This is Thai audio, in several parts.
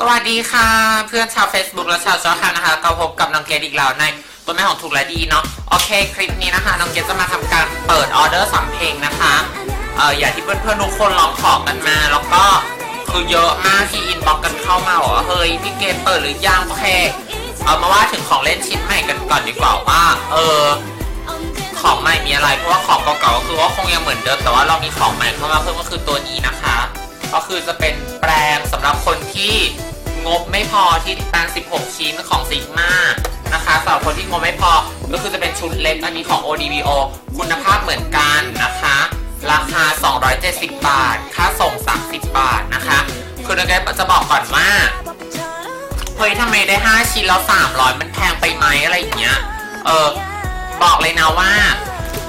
สวัสดีค่ะ เพื่อนชาว Facebook และชาวช่องทางนะคะก็พบกับน้องเกดอีกแล้วในตัวแม่ของถูกและดีเนาะโอเคคลิปนี้นะคะน้องเกดจะมาทำการเปิดออเดอร์สำเพลงนะคะเอออย่างที่เพื่อนๆทุกคนลองขอกันมา แล้วก็คือเยอะมากที่อินบ็อกกันเข้ามาว่าเฮ้ยพี่เกดเปิดหรือยังโอเคเอามาว่าถึงของเล่นชิ้นใหม่กันก่อนดีกว่าว่าเออของใหม่มีอะไร เพราะว่าของเก่าๆก็คือว่าคงยังเหมือนเดิมแต่ว่าเรามีของใหม่เข้ามาเพิ่มก็คือตัวนี้นะคะ ก็คือจะเป็นแปรงสำหรับคนที่ งบไม่พอที่แปรง16 ชิ้นของซิกมานะคะสำหรับคนที่งบไม่พอก็คือจะเป็นชุดเล็กอันนี้ของ ODBO คุณภาพเหมือนกันนะคะ ราคา 270 บาท ค่าส่ง 30 บาทนะคะคือนักเรียนจะบอกก่อนว่าเฮ้ยทำไมได้ 5 ชิ้นแล้ว300 มันแพงไปไหมอะไรอย่างเงี้ยเออบอกเลยนะว่า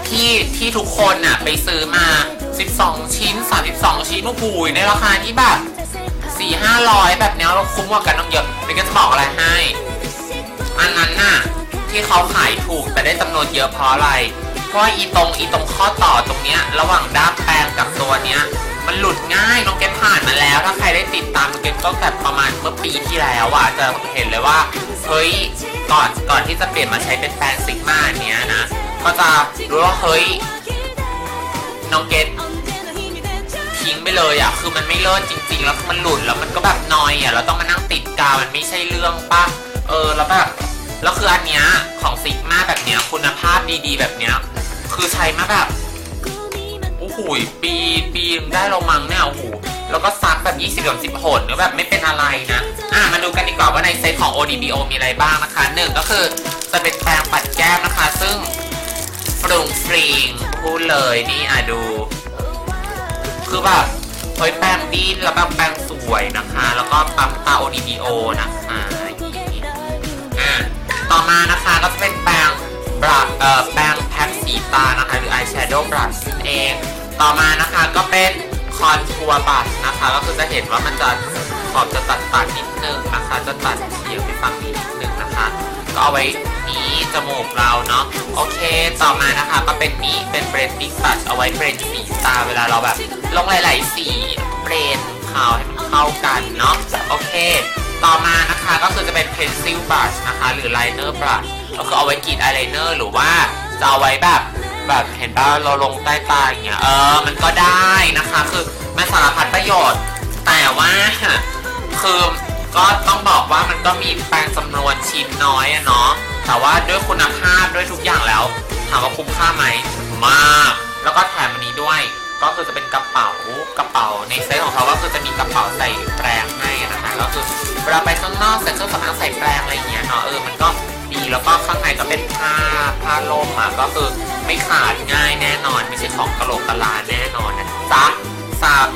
ที่ที่ทุกคนน่ะไปซื้อมา 12 ชิ้น 32 ชิ้นโอ้โหในราคาที่แบบ 4 500แบบเนี้ยเราคุ้มกว่ากันต้องเยอะเดี๋ยวก็จะบอกอะไรให้ อันนั้นน่ะที่เขาขายถูกแต่ได้จำนวนเยอะเพราะอะไร เพราะอีตรงอีตรงข้อต่อตรงเนี้ย ระหว่างด้ามแปรงกับตัวเนี้ย มันหลุดง่ายน้องเก็ตผ่านมาแล้ว ถ้าใครได้ติดตามน้องเก็ตก็แบบประมาณเมื่อปีที่แล้วอะจะเห็นเลยว่าเฮ้ยก่อนก่อนที่จะเปลี่ยนมาใช้เป็นแปรงซิกมาเนี้ยนะก็จะรู้ว่าเฮ้ยน้องเกต ทิ้งไปเลยอะคือมันไม่เลิศจริง ๆ แล้วมันหลุดแล้วมันก็แบบนอยอะแล้วต้องมานั่งติดกาวมันไม่ใช่เรื่องป่ะเออแล้วแบบแล้วคืออันเนี้ยของซิกมาแบบเนี้ยคุณภาพดีๆ แบบเนี้ยคือใช้มาแบบโอ้โหปีปีนึงได้เรามั้งเนี่ยโอ้โหแล้วก็ซักแบบ 20กับ10หนก็แบบไม่เป็นอะไรนะ อะมาดูกันดีกว่าว่าในเซตของ ODBO มีอะไรบ้างนะคะหนึ่งก็คือจะเป็นแปรงปัดแก้มนะคะ ซึ่งปรุงฟรีงพูดเลยนี่อะดู คือแบบเฮ้ยแปรงดีแล้วแบบแปรงสวยนะคะ แล้วก็ปั๊มตา ODBO นะคะอย่างนี้อะต่อมานะคะก็จะเป็นแปรงบรัชเอ่อแปรงแพ็คสีตานะคะ หรือ Eye Shadow Brush นั่นเอง ต่อมานะคะก็เป็นคอนทัวร์บัตนะคะ ก็คือจะเห็นว่ามันจะขอบจะตัดตัดนิดนึงนะคะ จะตัดเฉียงไปฝั่งนี้นิดนึงนะคะ ก็เอาไว้นี้จมูกเราเนาะโอเค ต่อมานะคะก็เป็นนี้เป็นเบรนดิ้งบัชเอาไว้เบรนสีตาเวลาเราแบบ ลงหลาย ๆ สีเบรนขาวให้มันเข้ากันเนาะโอเค ต่อมานะคะก็คือจะเป็น pencil brush นะคะ หรือ liner brush ก็คือเอาไว้กรีด eyeliner หรือว่าจะเอาไว้แบบแบบเห็นป่ะเราลงใต้ตาอย่างเงี้ยเออมันก็ได้นะคะ คือมันสารพัดประโยชน์ แต่ว่าคือ ก็ต้องบอกว่ามันก็มีแปรงจำนวนชิ้นน้อยอะเนาะแต่ว่าด้วยคุณภาพด้วยทุกอย่างแล้วถามว่าคุ้มค่าไหมมาก แล้วก็แถมอันนี้ด้วย ก็คือจะเป็นกระเป๋ากระเป๋าในเซตของเขาก็คือจะมีกระเป๋าใส่แปรงให้นะคะก็คือเวลาไปข้างนอกใส่เครื่องสำอางใส่แปรงอะไรเงี้ยเนาะเออมันก็ดีแล้วก็ข้างในก็เป็นผ้าผ้าล่มอะก็คือไม่ขาดง่ายแน่นอน ไม่ใช่ของกระโหลกกะลาแน่นอนนะจ๊ะสาม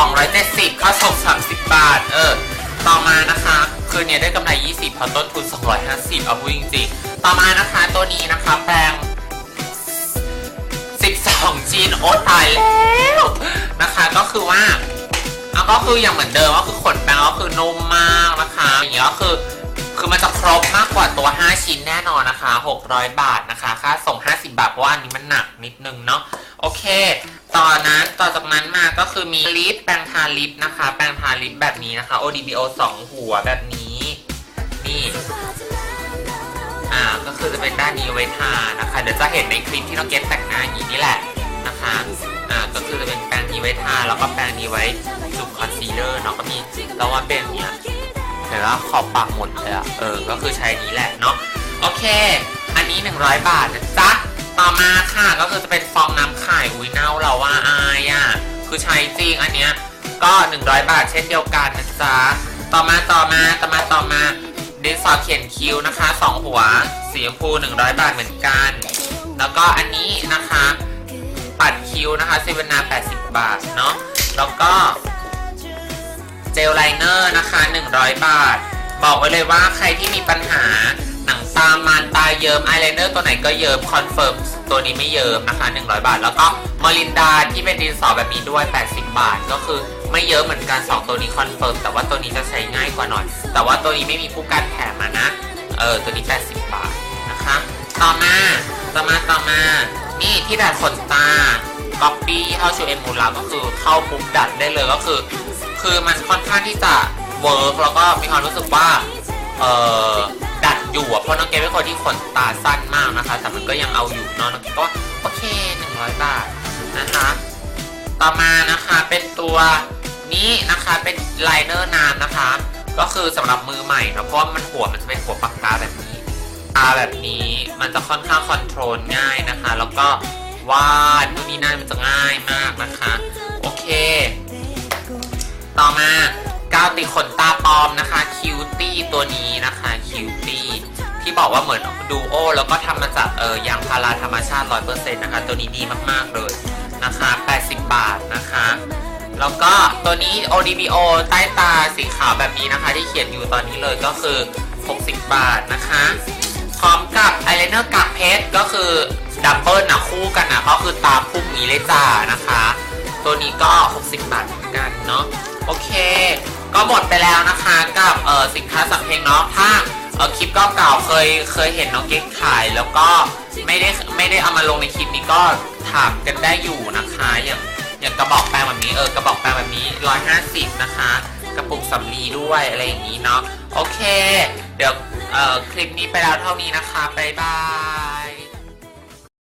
270ค่าส่ง30บาท เออ ต่อมานะคะ คือเนี่ยได้กำไร 20พอต้นทุน 250 เอาพูดจริงๆ ต่อมานะคะตัวนี้นะคะแปรง12 ชิ้นโอตายแล้วนะคะก็คือว่าเอาก็คืออย่างเหมือนเดิมก็คือขนแปรงก็คือนุ่มมากนะคะอย่างเงี้ยก็คือคือมันจะครบมากกว่าตัว 5 ชิ้นแน่นอนนะคะ 600 บาทนะคะ ค่าส่ง 50 บาทเพราะว่าอันนี้มันหนักนิดนึงเนาะ โอเค ต่อนั้นต่อจากนั้นมาก็คือมีลิปแปรงทาลิปนะคะ แปรงทาลิปแบบนี้นะคะ ODBO 2 หัวแบบนี้ นี่ อ่า ก็คือจะเป็นด้านนี้ไว้ทานะคะ เดี๋ยวจะเห็นในคลิปที่น้องเกตแต่งหน้าอย่างนี้นี่แหละนะคะ อ่า ก็คือจะเป็นแปรงนี้ไว้ทา แล้วก็แปรงนี้ไว้จุ่มคอนซีลเลอร์เนาะ ก็มีแล้วว่าเป็นเนี้ยเห็นว่าขอบปากหมดเลยอะเออ ก็คือใช้นี้แหละเนาะ โอเค อันนี้ 100 บาทนะจ๊ะ ต่อมาค่ะก็คือจะเป็นฟองน้ำไข่อุ้ยเน่าเราว่าอายอะคือใช้จริงอันเนี้ยก็ 100 บาทเช่นเดียวกันนะจ๊ะต่อมาต่อมาต่อมาต่อมาดินสอเขียนคิ้วนะคะ 2 หัวสีชมพู 100 บาทเหมือนกัน แล้วก็อันนี้นะคะ ปัดคิ้วนะคะเซเวนา80 บาทเนาะแล้วก็เจลไลเนอร์นะคะ 100 บาท บอกไว้เลยว่าใครที่มีปัญหาหนังตามันตาเยิมอายไลเนอร์ตัวไหนก็เยิมคอนเฟิร์ม ตัวนี้ไม่เยิมนะคะ 100 บาท แล้วก็มอลินดาที่เป็นดินสอแบบนี้ด้วย 80 บาท ก็คือไม่เยอะเหมือนกัน 2 ตัวนี้คอนเฟิร์มแต่ว่าตัวนี้จะใช้ง่ายกว่าหน่อย แต่ว่าตัวนี้ไม่มีผู้กันแถมมานะ เออ ตัวนี้ 80 บาทนะคะ ต่อมาต่อมาต่อมา นี่ที่ดัดขนตาก๊อปปี้เข้าชูเอ็มมูลาก็คือเข้าปุ๊บดัดได้เลยก็คือ คือมันค่อนข้างที่จะเวิร์กแล้วก็มีความรู้สึกว่า เออ อยู่อะเพราะน้องเกดเป็นคนที่ขนตาสั้นมากนะคะ แต่มันก็ยังเอาอยู่เนาะน้องเกดก็โอเค100บาทนะคะ ต่อมานะคะเป็นตัวนี้นะคะเป็นไลเนอร์น้ำนะคะ ก็คือสำหรับมือใหม่เนะเพราะมันหัวมันจะเป็นหัวปากกาแบบนี้ตาแบบนี้มันจะค่อนข้างคอนโทรลง่ายนะคะ แล้วก็วาดนู่นนี่นั่นมันจะง่ายมากนะคะ โอเค ต่อมากาวติดขนตาปลอมนะคะ ตี้ตัวนี้นะคะคิวตี้ที่บอกว่าเหมือนดูโอแล้วก็ทำมาจากเออยางพาราธรรมชาติ 100%นะคะ ตัวนี้ดีมาก ๆ เลยนะคะ 80 บาทนะคะ แล้วก็ตัวนี้ ODBO ใต้ตาสีขาวแบบนี้นะคะ ที่เขียนอยู่ตอนนี้เลยก็คือ 60 บาทนะคะ พร้อมกับไอายไลเนอร์กากเพชรก็คือดับเบิลนะคู่กันนะก็คือตาพุ่งนี้เลยจ้านะคะ ตัวนี้ก็ 60 บาทเหมือนกันเนาะ ก็หมดไปแล้วนะคะกับเออสินค้าสัมเพลงเนาะถ้าเออคลิปก็เก่าเคยเคยเห็นน้องเก๊กขายแล้วก็ไม่ได้ไม่ได้เอามาลงในคลิปนี้ก็ถามกันได้อยู่นะคะอย่างอย่างกระบอกแปรงแบบนี้เออกระบอกแปรงแบบนี้ 150 นะคะ กระปุกสำลีด้วยอะไรอย่างนี้เนาะโอเค เดี๋ยวเออคลิปนี้ไปแล้วเท่านี้นะคะบ๊ายบาย